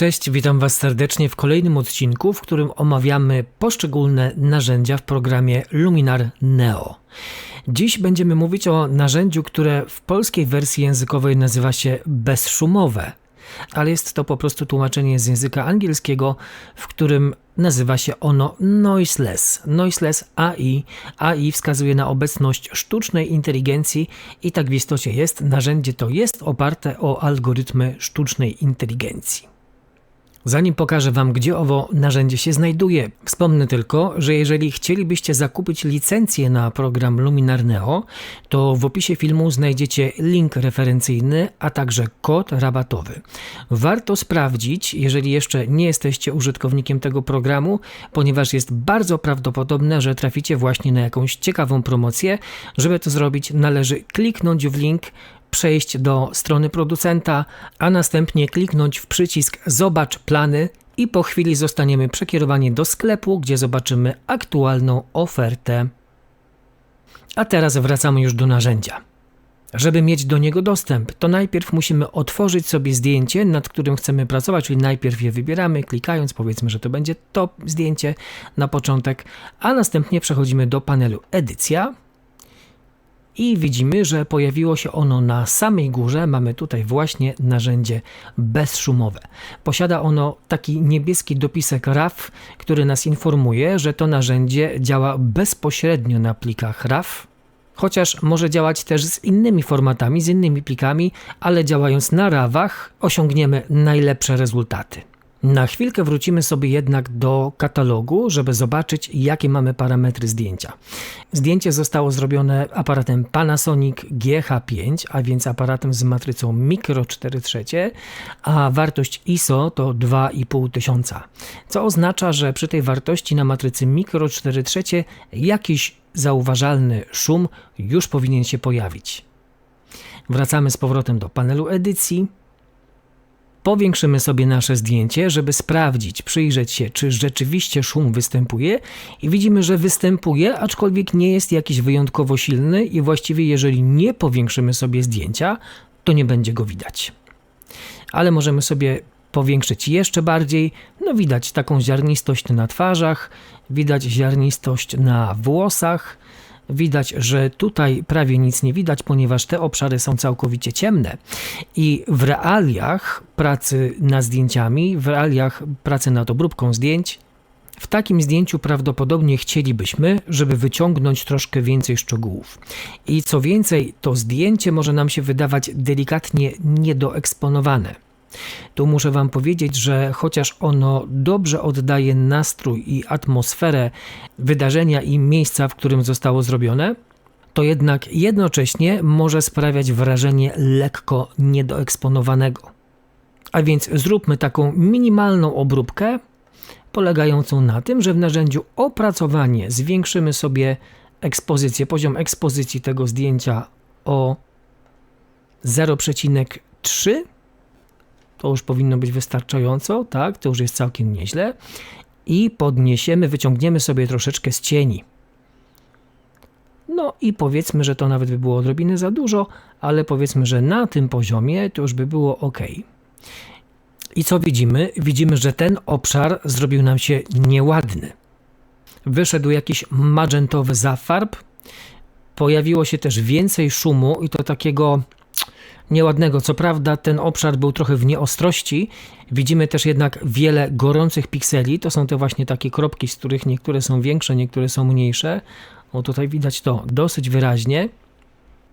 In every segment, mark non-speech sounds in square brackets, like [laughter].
Cześć, witam Was serdecznie w kolejnym odcinku, w którym omawiamy poszczególne narzędzia w programie Luminar Neo. Dziś będziemy mówić o narzędziu, które w polskiej wersji językowej nazywa się bezszumowe, ale jest to po prostu tłumaczenie z języka angielskiego, w którym nazywa się ono Noiseless. Noiseless AI. AI wskazuje na obecność sztucznej inteligencji i tak w istocie jest. Narzędzie to jest oparte o algorytmy sztucznej inteligencji. Zanim pokażę Wam, gdzie owo narzędzie się znajduje, wspomnę tylko, że jeżeli chcielibyście zakupić licencję na program Luminar Neo, to w opisie filmu znajdziecie link referencyjny, a także kod rabatowy. Warto sprawdzić, jeżeli jeszcze nie jesteście użytkownikiem tego programu, ponieważ jest bardzo prawdopodobne, że traficie właśnie na jakąś ciekawą promocję. Żeby to zrobić, należy kliknąć w link przejść do strony producenta, a następnie kliknąć w przycisk Zobacz plany i po chwili zostaniemy przekierowani do sklepu, gdzie zobaczymy aktualną ofertę. A teraz wracamy już do narzędzia. Żeby mieć do niego dostęp, to najpierw musimy otworzyć sobie zdjęcie, nad którym chcemy pracować, czyli najpierw je wybieramy, klikając, powiedzmy, że to będzie to zdjęcie na początek, a następnie przechodzimy do panelu Edycja i widzimy, że pojawiło się ono na samej górze. Mamy tutaj właśnie narzędzie bezszumowe. Posiada ono taki niebieski dopisek RAW, który nas informuje, że to narzędzie działa bezpośrednio na plikach RAW, chociaż może działać też z innymi formatami, z innymi plikami, ale działając na RAWach osiągniemy najlepsze rezultaty. Na chwilkę wrócimy sobie jednak do katalogu, żeby zobaczyć, jakie mamy parametry zdjęcia. Zdjęcie zostało zrobione aparatem Panasonic GH5, a więc aparatem z matrycą mikro 4 trzecie, a wartość ISO to 2500, co oznacza, że przy tej wartości na matrycy mikro 4 trzecie jakiś zauważalny szum już powinien się pojawić. Wracamy z powrotem do panelu edycji Powiększymy sobie nasze zdjęcie, żeby sprawdzić, przyjrzeć się, czy rzeczywiście szum występuje i widzimy, że występuje, aczkolwiek nie jest jakiś wyjątkowo silny i właściwie jeżeli nie powiększymy sobie zdjęcia, to nie będzie go widać. Ale możemy sobie powiększyć jeszcze bardziej. No widać taką ziarnistość na twarzach, widać ziarnistość na włosach, widać, że tutaj prawie nic nie widać, ponieważ te obszary są całkowicie ciemne. I w realiach pracy nad zdjęciami, w realiach pracy nad obróbką zdjęć, w takim zdjęciu prawdopodobnie chcielibyśmy, żeby wyciągnąć troszkę więcej szczegółów. I co więcej, to zdjęcie może nam się wydawać delikatnie niedoeksponowane. Tu muszę Wam powiedzieć, że chociaż ono dobrze oddaje nastrój i atmosferę wydarzenia i miejsca, w którym zostało zrobione, to jednak jednocześnie może sprawiać wrażenie lekko niedoeksponowanego. A więc zróbmy taką minimalną obróbkę, polegającą na tym, że w narzędziu opracowanie zwiększymy sobie ekspozycję, poziom ekspozycji tego zdjęcia o 0,3 to już powinno być wystarczająco, tak, to już jest całkiem nieźle. I podniesiemy, wyciągniemy sobie troszeczkę z cieni. No i powiedzmy, że to nawet by było odrobinę za dużo, ale powiedzmy, że na tym poziomie to już by było ok. I co widzimy? Widzimy, że ten obszar zrobił nam się nieładny. Wyszedł jakiś magentowy zafarb, pojawiło się też więcej szumu i to takiego nieładnego. Co prawda ten obszar był trochę w nieostrości. Widzimy też jednak wiele gorących pikseli. To są te właśnie takie kropki, z których niektóre są większe, niektóre są mniejsze. O tutaj widać to dosyć wyraźnie.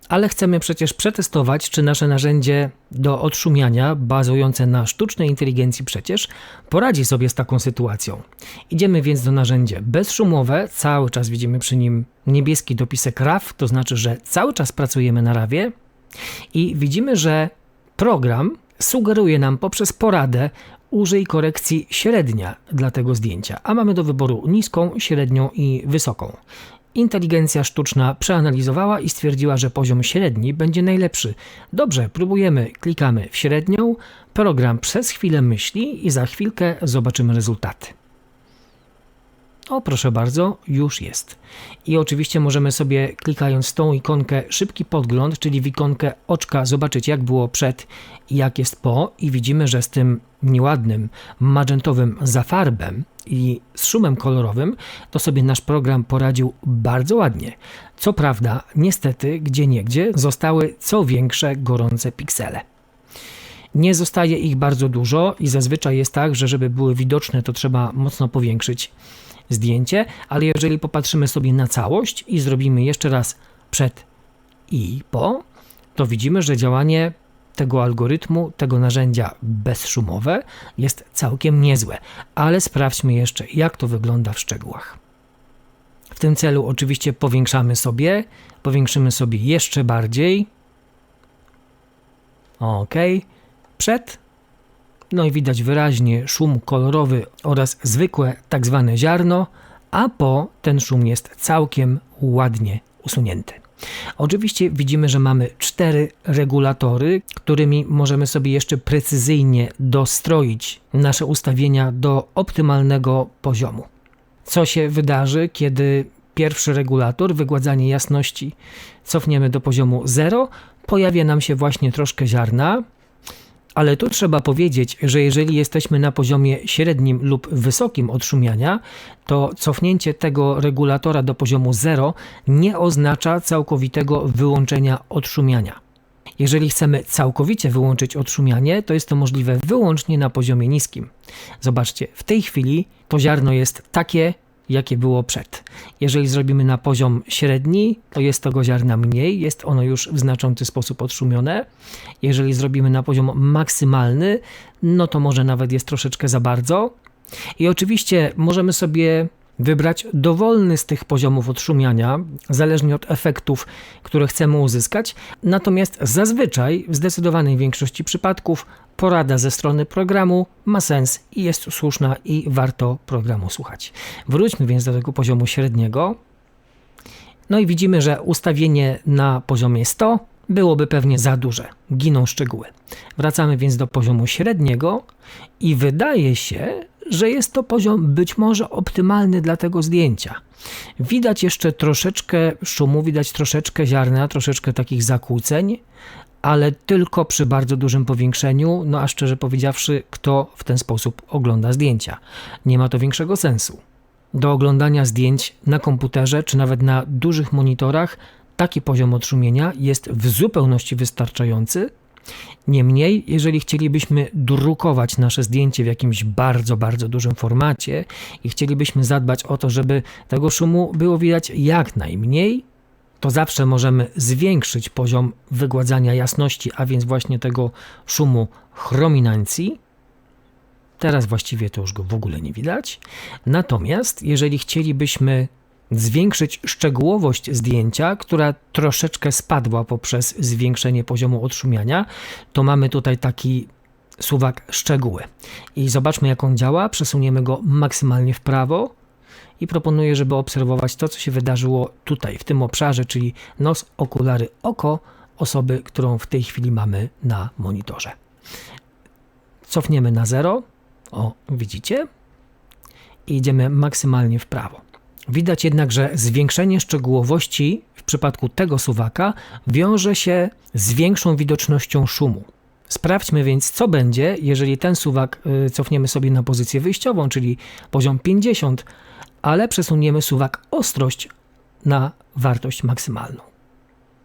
Ale chcemy przecież przetestować, czy nasze narzędzie do odszumiania, bazujące na sztucznej inteligencji przecież, poradzi sobie z taką sytuacją. Idziemy więc do narzędzia bezszumowe, cały czas widzimy przy nim niebieski dopisek RAW, to znaczy, że cały czas pracujemy na RAWie, i widzimy, że program sugeruje nam poprzez poradę użyj korekcji średnia dla tego zdjęcia, a mamy do wyboru niską, średnią i wysoką. Inteligencja sztuczna przeanalizowała i stwierdziła, że poziom średni będzie najlepszy. Dobrze, próbujemy, klikamy w średnią, program przez chwilę myśli i za chwilkę zobaczymy rezultaty. O, proszę bardzo, już jest. I oczywiście możemy sobie, klikając tą ikonkę szybki podgląd, czyli w ikonkę oczka, zobaczyć jak było przed i jak jest po i widzimy, że z tym nieładnym magentowym zafarbem i z szumem kolorowym, to sobie nasz program poradził bardzo ładnie. Co prawda, niestety, gdzie niegdzie zostały co większe gorące piksele. Nie zostaje ich bardzo dużo i zazwyczaj jest tak, że żeby były widoczne, to trzeba mocno powiększyć zdjęcie, ale jeżeli popatrzymy sobie na całość i zrobimy jeszcze raz przed i po, to widzimy, że działanie tego algorytmu, tego narzędzia bezszumowe jest całkiem niezłe, ale sprawdźmy jeszcze, jak to wygląda w szczegółach. W tym celu oczywiście powiększamy sobie, powiększymy sobie jeszcze bardziej. OK, przed. No i widać wyraźnie szum kolorowy oraz zwykłe tak zwane ziarno, a po ten szum jest całkiem ładnie usunięty. Oczywiście widzimy, że mamy cztery regulatory, którymi możemy sobie jeszcze precyzyjnie dostroić nasze ustawienia do optymalnego poziomu. Co się wydarzy, kiedy pierwszy regulator, wygładzanie jasności, cofniemy do poziomu 0, pojawia nam się właśnie troszkę ziarna, ale tu trzeba powiedzieć, że jeżeli jesteśmy na poziomie średnim lub wysokim odszumiania, to cofnięcie tego regulatora do poziomu 0 nie oznacza całkowitego wyłączenia odszumiania. Jeżeli chcemy całkowicie wyłączyć odszumianie, to jest to możliwe wyłącznie na poziomie niskim. Zobaczcie, w tej chwili to ziarno jest takie, jakie było przed. Jeżeli zrobimy na poziom średni, to jest tego ziarna mniej, jest ono już w znaczący sposób odszumione. Jeżeli zrobimy na poziom maksymalny, no to może nawet jest troszeczkę za bardzo. I oczywiście możemy sobie wybrać dowolny z tych poziomów odszumiania, zależnie od efektów, które chcemy uzyskać. Natomiast zazwyczaj, w zdecydowanej większości przypadków, porada ze strony programu ma sens i jest słuszna i warto programu słuchać. Wróćmy więc do tego poziomu średniego. No i widzimy, że ustawienie na poziomie 100 byłoby pewnie za duże. Giną szczegóły. Wracamy więc do poziomu średniego i wydaje się, że jest to poziom być może optymalny dla tego zdjęcia. Widać jeszcze troszeczkę szumu, widać troszeczkę ziarna, troszeczkę takich zakłóceń, ale tylko przy bardzo dużym powiększeniu, no a szczerze powiedziawszy, kto w ten sposób ogląda zdjęcia? Nie ma to większego sensu. Do oglądania zdjęć na komputerze czy nawet na dużych monitorach taki poziom odszumienia jest w zupełności wystarczający. Niemniej, jeżeli chcielibyśmy drukować nasze zdjęcie w jakimś bardzo, bardzo dużym formacie i chcielibyśmy zadbać o to, żeby tego szumu było widać jak najmniej, to zawsze możemy zwiększyć poziom wygładzania jasności, a więc właśnie tego szumu chrominancji. Teraz właściwie to już go w ogóle nie widać. Natomiast jeżeli chcielibyśmy zwiększyć szczegółowość zdjęcia, która troszeczkę spadła poprzez zwiększenie poziomu odszumiania, to mamy tutaj taki suwak szczegóły. I zobaczmy jak on działa. Przesuniemy go maksymalnie w prawo i proponuję, żeby obserwować to, co się wydarzyło tutaj, w tym obszarze, czyli nos, okulary, oko osoby, którą w tej chwili mamy na monitorze. Cofniemy na zero. O, widzicie? I idziemy maksymalnie w prawo. Widać jednak, że zwiększenie szczegółowości w przypadku tego suwaka wiąże się z większą widocznością szumu. Sprawdźmy więc, co będzie, jeżeli ten suwak y, cofniemy sobie na pozycję wyjściową, czyli poziom 50, ale przesuniemy suwak ostrość na wartość maksymalną.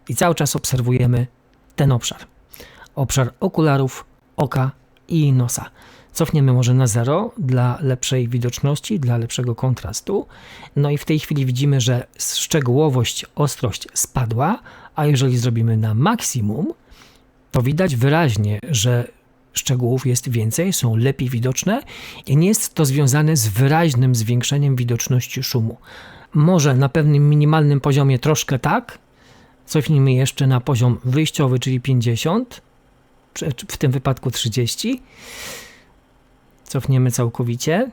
I cały czas obserwujemy ten obszar. Obszar okularów, oka i nosa. Cofniemy może na zero dla lepszej widoczności, dla lepszego kontrastu. No i w tej chwili widzimy, że szczegółowość, ostrość spadła, a jeżeli zrobimy na maksimum, to widać wyraźnie, że szczegółów jest więcej, są lepiej widoczne i nie jest to związane z wyraźnym zwiększeniem widoczności szumu. Może na pewnym minimalnym poziomie troszkę tak. Cofnijmy jeszcze na poziom wyjściowy, czyli 50, w tym wypadku 30. Cofniemy całkowicie.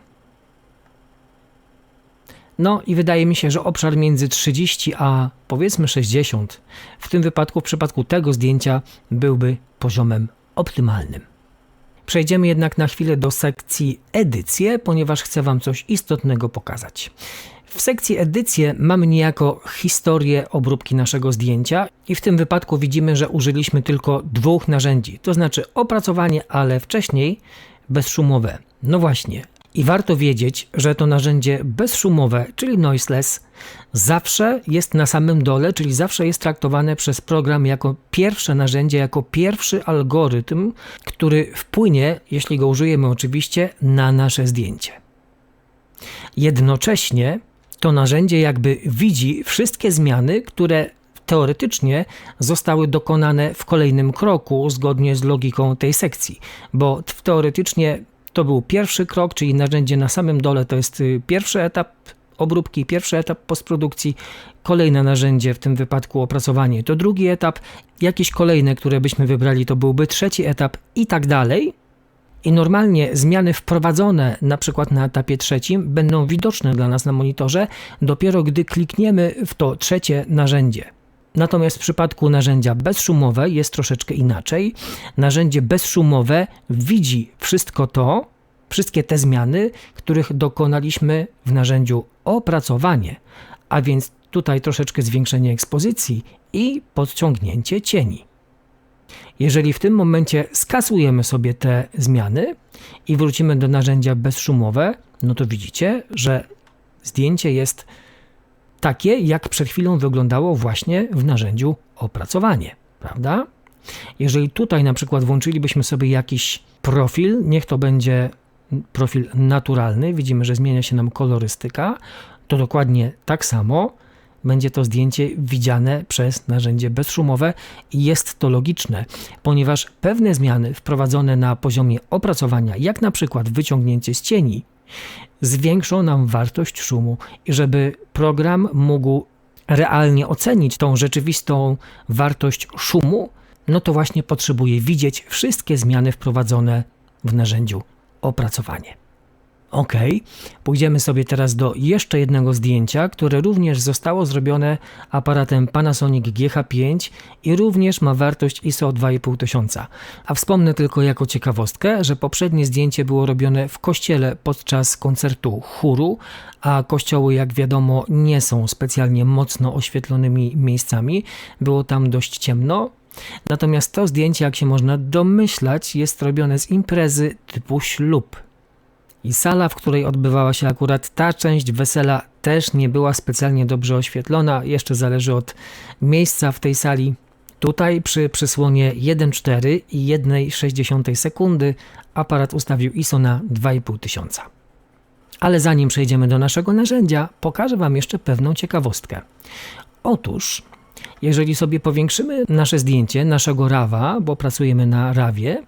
No i wydaje mi się, że obszar między 30 a powiedzmy 60 w tym wypadku, w przypadku tego zdjęcia byłby poziomem optymalnym. Przejdziemy jednak na chwilę do sekcji edycje, ponieważ chcę Wam coś istotnego pokazać. W sekcji edycje mamy niejako historię obróbki naszego zdjęcia i w tym wypadku widzimy, że użyliśmy tylko dwóch narzędzi, to znaczy opracowanie, ale wcześniej bezszumowe. No właśnie. I warto wiedzieć, że to narzędzie bezszumowe, czyli noiseless, zawsze jest na samym dole, czyli zawsze jest traktowane przez program jako pierwsze narzędzie, jako pierwszy algorytm, który wpłynie, jeśli go użyjemy oczywiście, na nasze zdjęcie. Jednocześnie to narzędzie jakby widzi wszystkie zmiany, które teoretycznie zostały dokonane w kolejnym kroku zgodnie z logiką tej sekcji, bo teoretycznie to był pierwszy krok, czyli narzędzie na samym dole to jest y, pierwszy etap obróbki, pierwszy etap postprodukcji, kolejne narzędzie, w tym wypadku opracowanie to drugi etap, jakieś kolejne, które byśmy wybrali to byłby trzeci etap i tak dalej. I normalnie zmiany wprowadzone na przykład na etapie trzecim będą widoczne dla nas na monitorze dopiero gdy klikniemy w to trzecie narzędzie. Natomiast w przypadku narzędzia bezszumowe jest troszeczkę inaczej. Narzędzie bezszumowe widzi wszystko to, wszystkie te zmiany, których dokonaliśmy w narzędziu opracowanie, a więc tutaj troszeczkę zwiększenie ekspozycji i podciągnięcie cieni. Jeżeli w tym momencie skasujemy sobie te zmiany i wrócimy do narzędzia bezszumowe, no to widzicie, że zdjęcie jest takie, jak przed chwilą wyglądało właśnie w narzędziu opracowanie, prawda? Jeżeli tutaj na przykład włączylibyśmy sobie jakiś profil, niech to będzie profil naturalny, widzimy, że zmienia się nam kolorystyka, to dokładnie tak samo będzie to zdjęcie widziane przez narzędzie bezszumowe i jest to logiczne, ponieważ pewne zmiany wprowadzone na poziomie opracowania, jak na przykład wyciągnięcie z cieni, zwiększą nam wartość szumu i żeby program mógł realnie ocenić tą rzeczywistą wartość szumu, no to właśnie potrzebuje widzieć wszystkie zmiany wprowadzone w narzędziu opracowanie. Ok, pójdziemy sobie teraz do jeszcze jednego zdjęcia, które również zostało zrobione aparatem Panasonic GH5 i również ma wartość ISO 2500. A wspomnę tylko jako ciekawostkę, że poprzednie zdjęcie było robione w kościele podczas koncertu chóru, a kościoły jak wiadomo nie są specjalnie mocno oświetlonymi miejscami. Było tam dość ciemno, Natomiast to zdjęcie, jak się można domyślać, jest robione z imprezy typu ślub. I sala, w której odbywała się akurat ta część wesela, też nie była specjalnie dobrze oświetlona. Jeszcze zależy od miejsca w tej sali. Tutaj przy przysłonie 1,4 i 1,6 sekundy aparat ustawił ISO na 2500. Ale zanim przejdziemy do naszego narzędzia, pokażę Wam jeszcze pewną ciekawostkę. Otóż, jeżeli sobie powiększymy nasze zdjęcie, naszego rawa, bo pracujemy na rawie,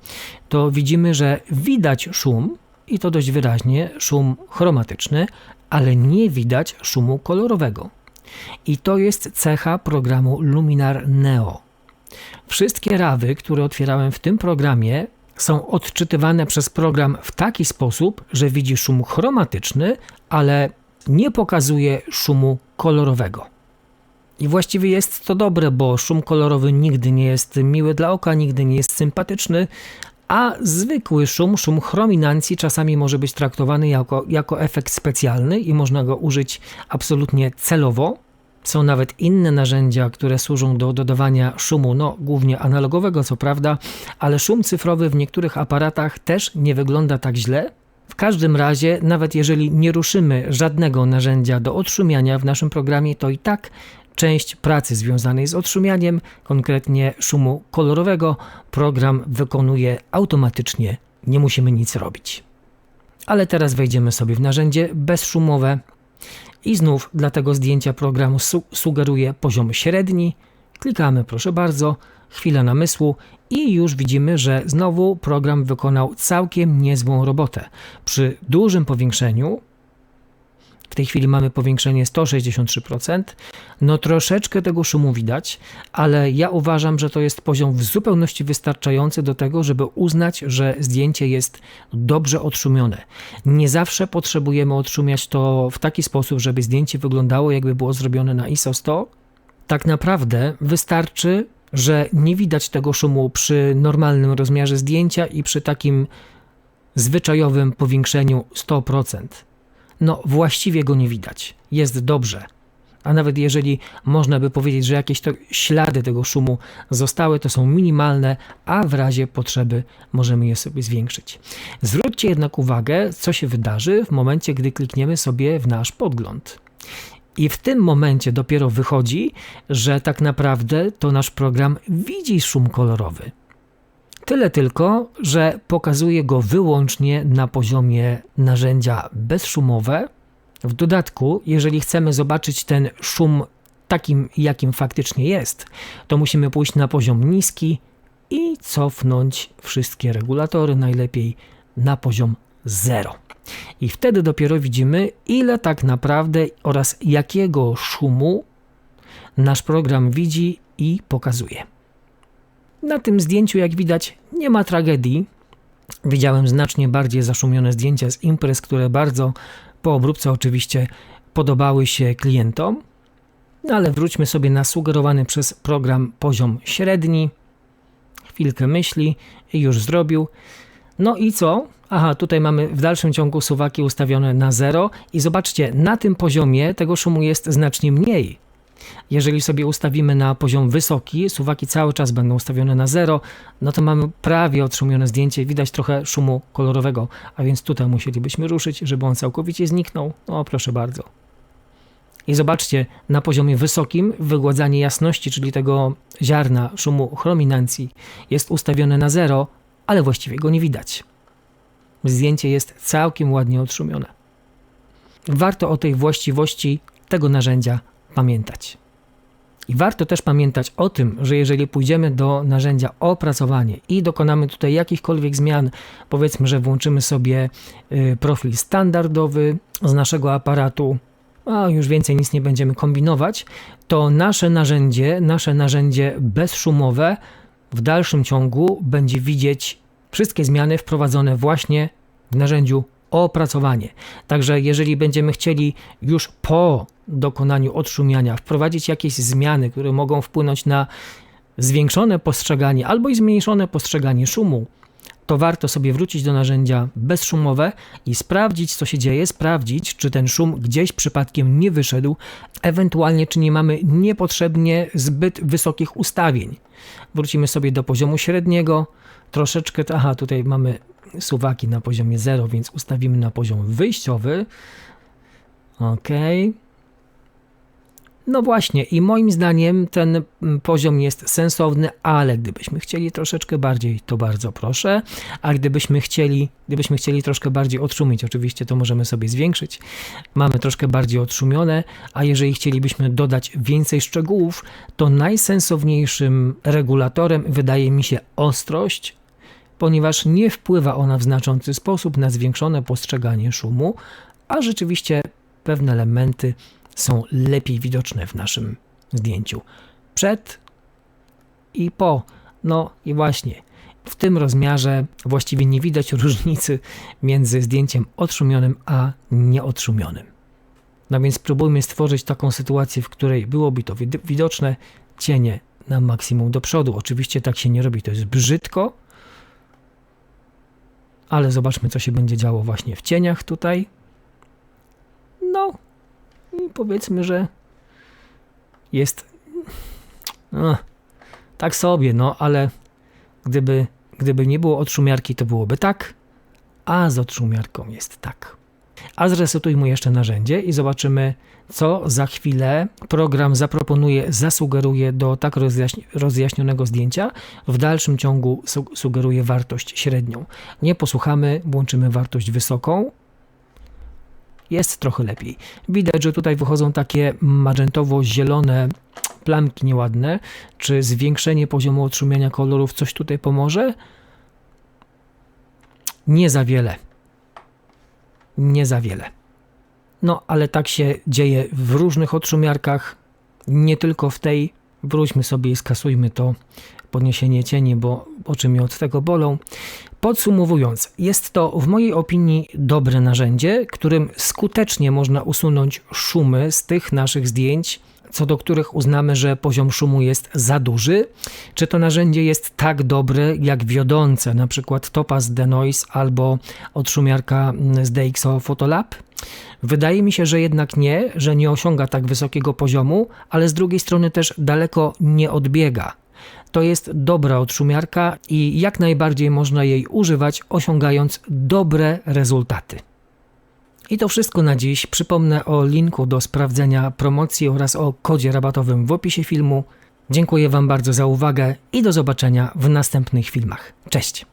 to widzimy, że widać szum, i to dość wyraźnie szum chromatyczny, ale nie widać szumu kolorowego. I to jest cecha programu Luminar Neo. Wszystkie rawy, które otwierałem w tym programie, są odczytywane przez program w taki sposób, że widzi szum chromatyczny, ale nie pokazuje szumu kolorowego. I właściwie jest to dobre, bo szum kolorowy nigdy nie jest miły dla oka, nigdy nie jest sympatyczny, a zwykły szum, szum chrominancji czasami może być traktowany jako, jako efekt specjalny i można go użyć absolutnie celowo. Są nawet inne narzędzia, które służą do dodawania szumu, no głównie analogowego, co prawda, ale szum cyfrowy w niektórych aparatach też nie wygląda tak źle. W każdym razie, nawet jeżeli nie ruszymy żadnego narzędzia do odszumiania w naszym programie, to i tak Część pracy związanej z odszumianiem, konkretnie szumu kolorowego, program wykonuje automatycznie, nie musimy nic robić. Ale teraz wejdziemy sobie w narzędzie bezszumowe i znów dla tego zdjęcia programu su sugeruje poziom średni. Klikamy proszę bardzo, chwila namysłu i już widzimy, że znowu program wykonał całkiem niezłą robotę. Przy dużym powiększeniu w tej chwili mamy powiększenie 163%. No troszeczkę tego szumu widać, ale ja uważam, że to jest poziom w zupełności wystarczający do tego, żeby uznać, że zdjęcie jest dobrze odszumione. Nie zawsze potrzebujemy odszumiać to w taki sposób, żeby zdjęcie wyglądało jakby było zrobione na ISO 100. Tak naprawdę wystarczy że nie widać tego szumu przy normalnym rozmiarze zdjęcia i przy takim zwyczajowym powiększeniu 100%. No, właściwie go nie widać. Jest dobrze. A nawet jeżeli można by powiedzieć, że jakieś ślady tego szumu zostały, to są minimalne, a w razie potrzeby możemy je sobie zwiększyć. Zwróćcie jednak uwagę, co się wydarzy w momencie, gdy klikniemy sobie w nasz podgląd. I w tym momencie dopiero wychodzi, że tak naprawdę to nasz program widzi szum kolorowy. Tyle tylko, że pokazuje go wyłącznie na poziomie narzędzia bezszumowe. W dodatku, jeżeli chcemy zobaczyć ten szum takim, jakim faktycznie jest, to musimy pójść na poziom niski i cofnąć wszystkie regulatory, najlepiej na poziom 0. I wtedy dopiero widzimy, ile tak naprawdę oraz jakiego szumu nasz program widzi i pokazuje. Na tym zdjęciu, jak widać, nie ma tragedii. Widziałem znacznie bardziej zaszumione zdjęcia z imprez, które bardzo po obróbce oczywiście podobały się klientom. No ale wróćmy sobie na sugerowany przez program poziom średni. Chwilkę myśli i już zrobił. No i co? Aha, tutaj mamy w dalszym ciągu suwaki ustawione na 0 i zobaczcie, na tym poziomie tego szumu jest znacznie mniej. Jeżeli sobie ustawimy na poziom wysoki, suwaki cały czas będą ustawione na 0, no to mamy prawie otrzumione zdjęcie, widać trochę szumu kolorowego, a więc tutaj musielibyśmy ruszyć, żeby on całkowicie zniknął. No proszę bardzo. I zobaczcie, na poziomie wysokim wygładzanie jasności, czyli tego ziarna szumu chrominancji jest ustawione na 0, ale właściwie go nie widać. Zdjęcie jest całkiem ładnie odszumione. Warto o tej właściwości tego narzędzia pamiętać. I warto też pamiętać o tym, że jeżeli pójdziemy do narzędzia opracowanie i dokonamy tutaj jakichkolwiek zmian, powiedzmy, że włączymy sobie y, profil standardowy z naszego aparatu, a już więcej nic nie będziemy kombinować, to nasze narzędzie, nasze narzędzie bezszumowe w dalszym ciągu będzie widzieć wszystkie zmiany wprowadzone właśnie w narzędziu opracowanie. Także jeżeli będziemy chcieli już po dokonaniu odszumiania wprowadzić jakieś zmiany, które mogą wpłynąć na zwiększone postrzeganie albo i zmniejszone postrzeganie szumu, to warto sobie wrócić do narzędzia bezszumowe i sprawdzić, co się dzieje, sprawdzić, czy ten szum gdzieś przypadkiem nie wyszedł, ewentualnie, czy nie mamy niepotrzebnie zbyt wysokich ustawień. Wrócimy sobie do poziomu średniego, troszeczkę, aha, tutaj mamy suwaki na poziomie 0, więc ustawimy na poziom wyjściowy. OK. No właśnie, i moim zdaniem ten mm, poziom jest sensowny, ale gdybyśmy chcieli troszeczkę bardziej, to bardzo proszę. A gdybyśmy chcieli, gdybyśmy chcieli troszkę bardziej odszumić, oczywiście to możemy sobie zwiększyć. Mamy troszkę bardziej odszumione, a jeżeli chcielibyśmy dodać więcej szczegółów, to najsensowniejszym regulatorem wydaje mi się ostrość, ponieważ nie wpływa ona w znaczący sposób na zwiększone postrzeganie szumu, a rzeczywiście pewne elementy są lepiej widoczne w naszym zdjęciu. Przed i po. No i właśnie w tym rozmiarze właściwie nie widać [laughs] różnicy między zdjęciem odszumionym a nieodszumionym. No więc spróbujmy stworzyć taką sytuację, w której byłoby to widoczne cienie na maksimum do przodu. Oczywiście tak się nie robi, to jest brzydko, ale zobaczmy, co się będzie działo właśnie w cieniach tutaj. No powiedzmy, że jest no, tak sobie, no ale gdyby, gdyby nie było odszumiarki, to byłoby tak, a z odszumiarką jest tak. A zresetujmy jeszcze narzędzie i zobaczymy, co za chwilę program zaproponuje, zasugeruje do tak rozjaśnionego zdjęcia. W dalszym ciągu su sugeruje wartość średnią. Nie posłuchamy, włączymy wartość wysoką. Jest trochę lepiej. Widać, że tutaj wychodzą takie magentowo-zielone plamki nieładne. Czy zwiększenie poziomu odszumienia kolorów coś tutaj pomoże? Nie za wiele nie za wiele. No, ale tak się dzieje w różnych odszumiarkach, nie tylko w tej. Wróćmy sobie i skasujmy to podniesienie cieni, bo oczy mnie od tego bolą. Podsumowując, jest to w mojej opinii dobre narzędzie, którym skutecznie można usunąć szumy z tych naszych zdjęć, co do których uznamy, że poziom szumu jest za duży? Czy to narzędzie jest tak dobre jak wiodące, np. Topaz Denoise albo odszumiarka z DxO Photolab? Wydaje mi się, że jednak nie, że nie osiąga tak wysokiego poziomu, ale z drugiej strony też daleko nie odbiega. To jest dobra odszumiarka i jak najbardziej można jej używać, osiągając dobre rezultaty. I to wszystko na dziś. Przypomnę o linku do sprawdzenia promocji oraz o kodzie rabatowym w opisie filmu. Dziękuję Wam bardzo za uwagę i do zobaczenia w następnych filmach. Cześć!